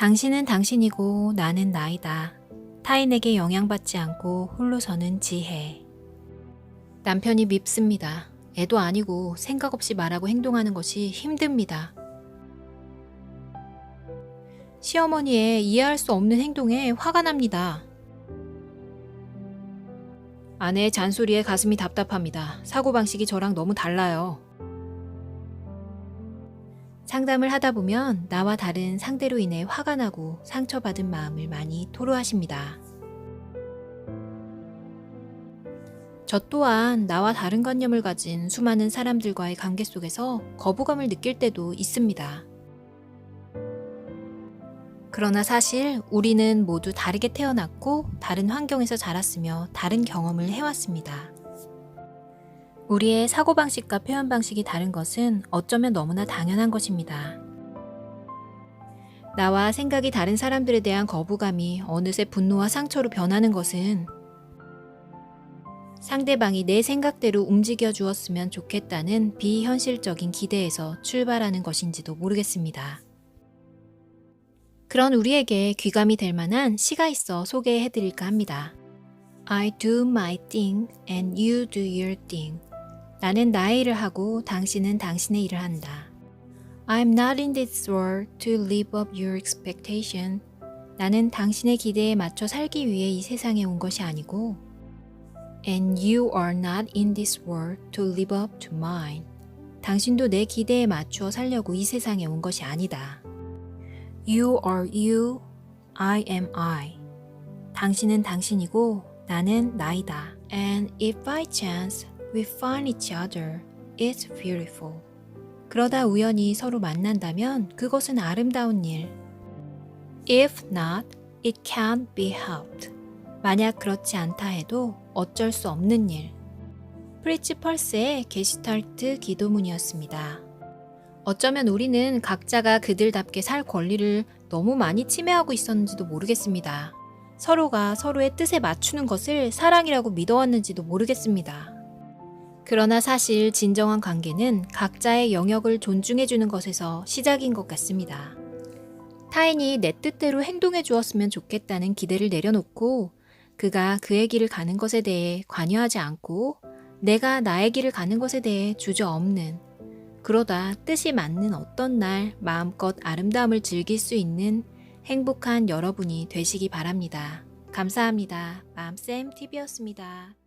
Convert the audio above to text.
당신은 당신이고 나는 나이다. 타인에게 영향받지 않고 홀로 서는 지혜. 남편이 밉습니다. 애도 아니고 생각 없이 말하고 행동하는 것이 힘듭니다. 시어머니의 이해할 수 없는 행동에 화가 납니다. 아내의 잔소리에 가슴이 답답합니다. 사고방식이 저랑 너무 달라요. 상담을 하다 보면 나와 다른 상대로 인해 화가 나고 상처받은 마음을 많이 토로하십니다. 저 또한 나와 다른 관념을 가진 수많은 사람들과의 관계 속에서 거부감을 느낄 때도 있습니다. 그러나 사실 우리는 모두 다르게 태어났고 다른 환경에서 자랐으며 다른 경험을 해왔습니다. 우리의 사고방식과 표현 방식이 다른 것은 어쩌면 너무나 당연한 것입니다. 나와 생각이 다른 사람들에 대한 거부감이 어느새 분노와 상처로 변하는 것은 상대방이 내 생각대로 움직여 주었으면 좋겠다는 비현실적인 기대에서 출발하는 것인지도 모르겠습니다. 그런 우리에게 귀감이 될 만한 시가 있어 소개해 드릴까 합니다. I do my thing and you do your thing. 나는 나의 일을 하고 당신은 당신의 일을 한다. I'm not in this world to live up your expectation. 나는 당신의 기대에 맞춰 살기 위해 이 세상에 온 것이 아니고 And you are not in this world to live up to mine. 당신도 내 기대에 맞추어 살려고 이 세상에 온 것이 아니다. You are you, I am I. 당신은 당신이고 나는 나이다. And if by chance we find each other, it's beautiful. 그러다 우연히 서로 만난다면 그것은 아름다운 일. If not, it can't be helped. 만약 그렇지 않다 해도 어쩔 수 없는 일. 프리츠 펄스의 게시탈트 기도문이었습니다. 어쩌면 우리는 각자가 그들답게 살 권리를 너무 많이 침해하고 있었는지도 모르겠습니다. 서로가 서로의 뜻에 맞추는 것을 사랑이라고 믿어왔는지도 모르겠습니다. 그러나 사실 진정한 관계는 각자의 영역을 존중해주는 것에서 시작인 것 같습니다. 타인이 내 뜻대로 행동해 주었으면 좋겠다는 기대를 내려놓고 그가 그의 길을 가는 것에 대해 관여하지 않고 내가 나의 길을 가는 것에 대해 주저없는 그러다 뜻이 맞는 어떤 날 마음껏 아름다움을 즐길 수 있는 행복한 여러분이 되시기 바랍니다. 감사합니다. 맘쌤 TV였습니다.